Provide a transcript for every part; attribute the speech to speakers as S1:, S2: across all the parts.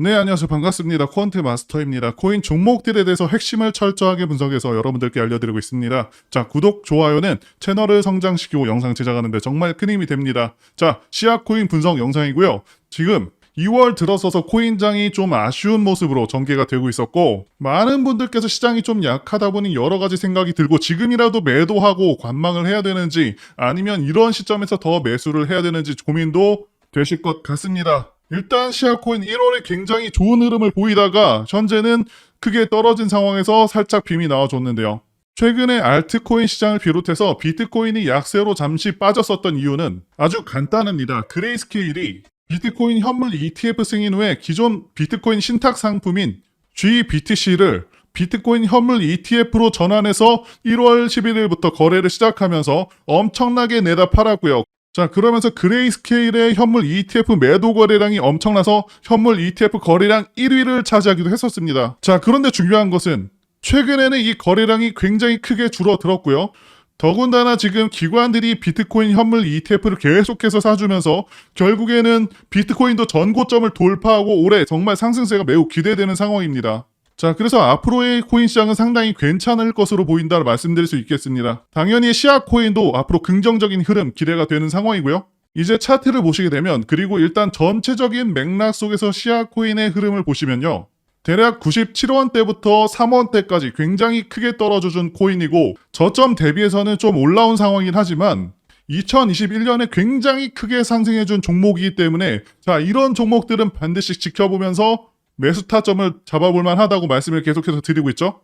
S1: 네, 안녕하세요. 반갑습니다. 퀀트 마스터입니다. 코인 종목들에 대해서 핵심을 철저하게 분석해서 여러분들께 알려드리고 있습니다. 자, 구독, 좋아요는 채널을 성장시키고 영상 제작하는데 정말 큰 힘이 됩니다. 자, 시약 코인 분석 영상이고요. 지금 2월 들어서서 코인장이 좀 아쉬운 모습으로 전개가 되고 있었고 많은 분들께서 시장이 좀 약하다 보니 여러 가지 생각이 들고 지금이라도 매도하고 관망을 해야 되는지 아니면 이런 시점에서 더 매수를 해야 되는지 고민도 되실 것 같습니다. 일단 시아코인 1월에 굉장히 좋은 흐름을 보이다가 현재는 크게 떨어진 상황에서 살짝 빔이 나와줬는데요. 최근에 알트코인 시장을 비롯해서 비트코인이 약세로 잠시 빠졌었던 이유는 아주 간단합니다. 그레이스케일이 비트코인 현물 ETF 승인 후에 기존 비트코인 신탁 상품인 GBTC를 비트코인 현물 ETF로 전환해서 1월 11일부터 거래를 시작하면서 엄청나게 내다 팔았고요. 자, 그러면서 그레이스케일의 현물 ETF 매도 거래량이 엄청나서 현물 ETF 거래량 1위를 차지하기도 했었습니다. 자, 그런데 중요한 것은 최근에는 이 거래량이 굉장히 크게 줄어들었고요. 더군다나 지금 기관들이 비트코인 현물 ETF를 계속해서 사주면서 결국에는 비트코인도 전고점을 돌파하고 올해 정말 상승세가 매우 기대되는 상황입니다. 자, 그래서 앞으로의 코인 시장은 상당히 괜찮을 것으로 보인다를 말씀드릴 수 있겠습니다. 당연히 시아 코인도 앞으로 긍정적인 흐름 기대가 되는 상황이고요. 이제 차트를 보시게 되면 그리고 일단 전체적인 맥락 속에서 시아 코인의 흐름을 보시면요. 대략 97원대부터 3원대까지 굉장히 크게 떨어져준 코인이고 저점 대비해서는 좀 올라온 상황이긴 하지만 2021년에 굉장히 크게 상승해준 종목이기 때문에 자 이런 종목들은 반드시 지켜보면서 매수 타점을 잡아볼 만하다고 말씀을 계속해서 드리고 있죠.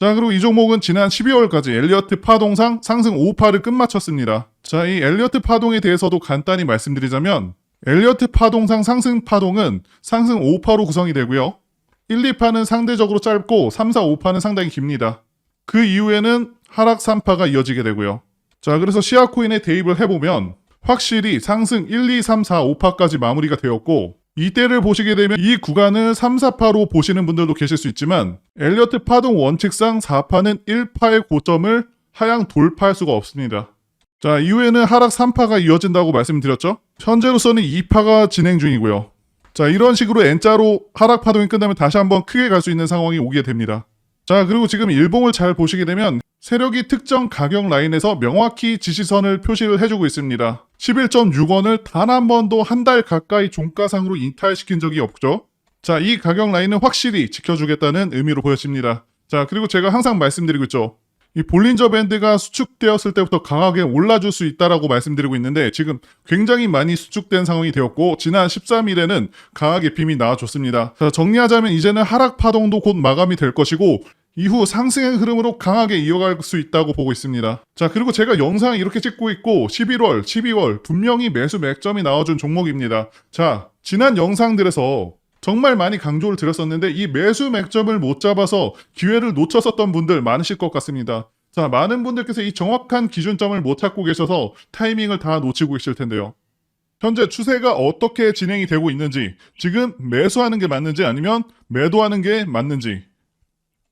S1: 자, 그리고 이 종목은 지난 12월까지 엘리어트 파동상 상승 5파를 끝마쳤습니다. 자, 이 엘리어트 파동에 대해서도 간단히 말씀드리자면 엘리어트 파동상 상승 파동은 상승 5파로 구성이 되고요. 1, 2파는 상대적으로 짧고 3, 4, 5파는 상당히 깁니다. 그 이후에는 하락 3파가 이어지게 되고요. 자, 그래서 시아코인에 대입을 해보면 확실히 상승 1, 2, 3, 4, 5파까지 마무리가 되었고 이때를 보시게 되면 이 구간을 3, 4파로 보시는 분들도 계실 수 있지만 엘리어트 파동 원칙상 4파는 1파의 고점을 하향 돌파할 수가 없습니다. 자, 이후에는 하락 3파가 이어진다고 말씀드렸죠? 현재로서는 2파가 진행 중이고요. 자, 이런 식으로 N자로 하락 파동이 끝나면 다시 한번 크게 갈 수 있는 상황이 오게 됩니다. 자, 그리고 지금 일봉을 잘 보시게 되면 세력이 특정 가격 라인에서 명확히 지시선을 표시를 해주고 있습니다. 11.6원을 단 한 번도 한 달 가까이 종가상으로 인탈시킨 적이 없죠. 자, 이 가격 라인은 확실히 지켜주겠다는 의미로 보여집니다. 자, 그리고 제가 항상 말씀드리고 있죠. 이 볼린저 밴드가 수축되었을 때부터 강하게 올라줄 수 있다라고 말씀드리고 있는데 지금 굉장히 많이 수축된 상황이 되었고 지난 13일에는 강하게 빔이 나와줬습니다. 자, 정리하자면 이제는 하락 파동도 곧 마감이 될 것이고 이후 상승의 흐름으로 강하게 이어갈 수 있다고 보고 있습니다. 자, 그리고 제가 영상을 이렇게 찍고 있고 11월, 12월 분명히 매수 맥점이 나와준 종목입니다. 자, 지난 영상들에서 정말 많이 강조를 드렸었는데 이 매수 맥점을 못 잡아서 기회를 놓쳤었던 분들 많으실 것 같습니다. 자, 많은 분들께서 이 정확한 기준점을 못 찾고 계셔서 타이밍을 다 놓치고 계실 텐데요. 현재 추세가 어떻게 진행이 되고 있는지, 지금 매수하는 게 맞는지 아니면 매도하는 게 맞는지,